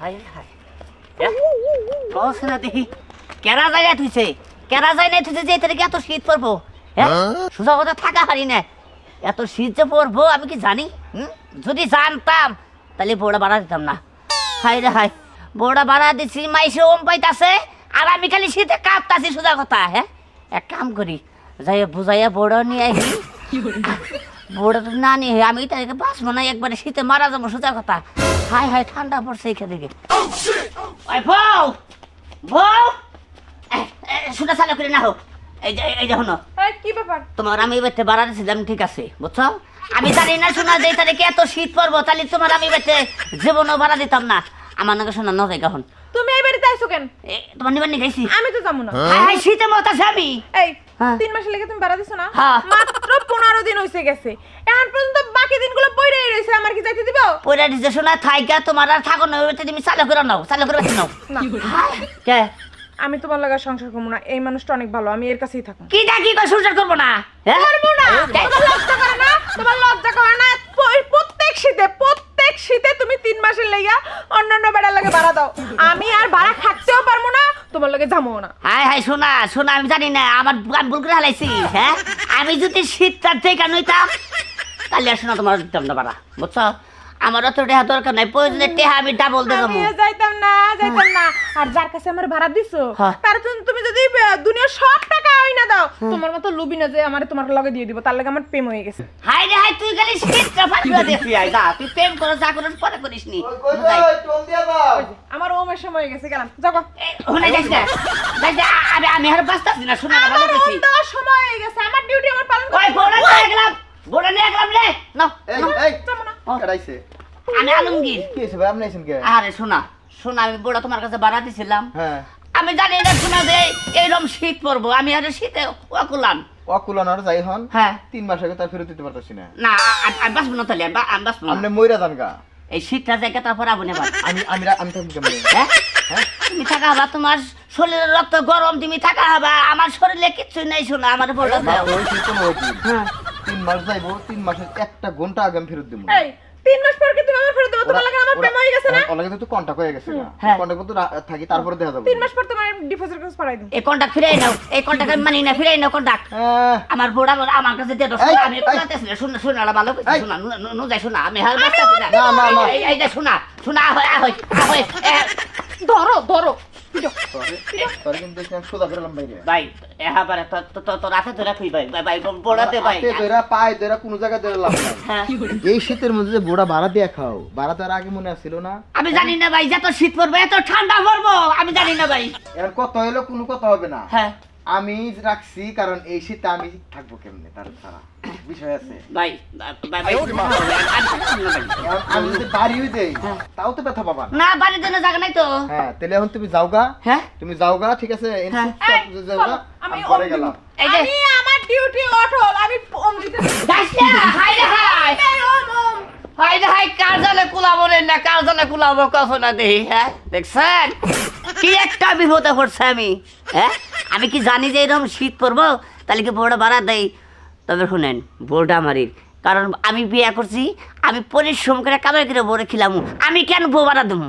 High high কস না দেখি। কেরা যায় না তুইছে কেরা যায় না যে এতে এত শীত পড়ব? হ্যাঁ? সোজা কথা থাকা পারি না এত শীত যে পড়ব আমি কি জানি? যদি জানতাম তাহলে বড়া বাড়া দিতাম না। হাই রে হাই বড়া বাড়া দিছি মাইসে ওম পাইতাছে আর আমি খালি শীতে কাঁপতাছি সোজা কথা হ্যাঁ? এক কাম করি যাই বুঝাইয়া বড় নিয়ে বড় তো না নিয়ে আমি তাদেরকে বাঁচবো না একবারে শীতে মারা যাব সোজা কথা। হাই হাই ঠান্ডা পড়ছে এখানে বউ বউ! এ, শুনে চালু করে না হোক এই যে এই যে কি ব্যাপার? তোমার আমি বেতে বাড়া দিয়েছিলাম ঠিক আছে বুঝছ? আমি জানি না শোনা যে তারিখে এত শীত পড়ব তাহলে তোমার আমি বেতে জীবনও ভাড়া দিতাম না। আমার নাকি শোনা তুমি এই বাড়িতে আইছো কেন? তোমার নিবার নিগাইছি আমি তো যাব না। হাই হাই শীতে মত আছে আমি। এই হ্যাঁ। তিন মাসের লেগে তুমি বাড়া দিছো না? হ্যাঁ। মাত্র পনেরো দিন হয়েছে গেছে। এখন পর্যন্ত বাকি দিনগুলো পড়েই রয়েছে আমার কি যাইতে দিব পয়লা থাইকা তোমার আর থাকো না ওই তুমি চালু করে নাও চালু করে নাও। কে আমি তোমার লাগা সংসার করব না এই মানুষটা অনেক ভালো আমি এর কাছেই থাকব। কি না কি সংসার করব না? হ্যাঁ? করব না। তোমার লজ্জা করে না? তোমার লজ্জা করে না? প্রত্যেক শীতে প্রত্যেক শীতে তুমি তিন মাসের লেগা অন্যান্য বেড়ার লাগে ভাড়া দাও। আমি আর ভাড়া খাটতেও পারব না তোমার লাগে যাব না। হাই হাই শোনা শোনা আমি জানি না আমার আমি ভুল করে হালাইছি হ্যাঁ? আমি যদি শীতটার থেকে নইতাম তাহলে শোনা তোমার দিতাম না বাড়া বুঝছ? আমার অত টেহা দরকার নাই প্রয়োজনে টেহা আমি ডাবল দেবো। আমিও যাইতাম না যাইতাম না। আর যার কাছে আমার ভাড়া দিছো হ্যাঁ। তার জন্য তুমি যদি আহ, দুনিয়ার সব টাকা হয় না দাও তোমার মতো লুবি না যে আমার তোমার লগে দিয়ে দিব তার লাগে আমার প্রেম হয়ে গেছে। হাই রে হাই তুই খালি শীতটা ফাটিয়ে দেখবি আই যা তুই প্রেম করে যা করো পরে করিস নি। যাই। আমার ওমের সময় হয়ে গেছে গেলাম যাও ওখানে যাইস না। যাইস না, আমি আমি আর বাঁচতাছি না শোনা না ভালো আমার সময় হয়ে গেছে আমার ডিউটি আমার পালন ওই করতে বোড়া নিয়ে গেলাম বোড়া নিয়ে গেলাম রে নাও এই নাও। এই না আমি আলমগীর। কি হইছে ভাই? আপনি আইছেন কে? আরে শোনা শোনা আমি বোড়া তোমার কাছে বাড়া দিছিলাম। হ্যাঁ। আমি জানি না শোনা যে এইরকম শীত পড়ব। আমি আর শীতে অকুলানোর যাই হন হ্যাঁ। তিন মাস আগে তার ফেরত দিতে পারতাছি না। না আমি না তাহলে আমি বাঁচবো আপনি মইরা যান গা। এই শীতটা জায়গা তারপর আবু নেবার আমি আমি আমি থাকি কেমনে? হ্যাঁ? হ্যাঁ? তুমি থাকা হবা তোমার শরীরের রক্ত গরম তুমি থাকা হবা। আমার শরীরে কিচ্ছু নেই শোনা আমার বোড়া দাও হ্যাঁ। তিন মাস যাইবো তিন মাসের একটা ঘণ্টা আগে আমি ফেরত দিব তিন মাস পর কি তুমি আমার ফেরত দেবো? তোমার লাগে আমার প্রেম হয়ে গেছে না? ওলাগে তো কন্টাক্ট গেছে। না। কন্টাক্ট তো থাকি তারপরে দেখা যাবে। তিন মাস পর তোমার ডিপোজিট কাজ পাঠাই দিন এই কন্টাক্ট ফিরাই নাও। এই কন্টাক্ট মানি না ফিরাই নাও কন্টাক্ট আমার বোড়া বলে আমার কাছে দিয়ে দাও আমি এই। কোথাতেছি না শোনা শোনা ভালো করে এই। শোনা নু- নু- নু যাই শোনা আমি হাল বাঁচতাছি না। না, না, না। এই এই যে শোনা শোনা আহয় আহয় আহয় ধরো ধরো। তোরে তোরে কিন্তু দেখি সোজা করলাম বাইরে ভাই এহা পারে তো তো তো- তো রাতে ধরে খুই ভাই ভাই ভাই ভাই। হাতে ধইরা পায়ে ধইরা কোনো জায়গায় ধরে লাভ হ্যাঁ। এই শীতের মধ্যে যে বোড়া ভাড়া দিয়ে খাও ভাড়া তো আর আগে মনে আসছিল না। আমি জানি না ভাই যত শীত পড়বে এত ঠান্ডা পড়ব। আমি জানি না ভাই। এর কথা হইল কোনো কথা হবে না। হ্যাঁ। আমি রাখছি কারণ এই শীতে আমি থাকব কেমনে? তার ছাড়া। বিষয় আছে। ভাই আমি না আমি যদি বাড়ি হয়ে হ্যাঁ। তাও তো ব্যথা পাবা না। না বাড়ির জন্য জায়গা নাই তো। হ্যাঁ তাহলে এখন তুমি যাওগা। হ্যাঁ? তুমি যাওগা ঠিক আছে? হ্যাঁ। যাওগা, আমি আমি পরে গেলাম। আমি আমার ডিউটি অটল আমি ওম দিতে না, হাই রে হাই। এই, ওম ওম হাই রে হাই কার জানে কুলাবো রে? না কার জানে কুলাবো কখন না দেখি হ্যাঁ? দেখছেন? কি একটা বিপদে পড়ছে আমি হ্যাঁ? আমি কি জানি যে এরকম শীত পড়ব? তাহলে কি বোর্ডা বাড়া দেয় তবে শুনেন বোর্ডা মারির কারণ আমি বিয়ে করছি, আমি পরিশ্রম করে কামাই করে বলে খিলাম। আমি কেন বউ দেবো?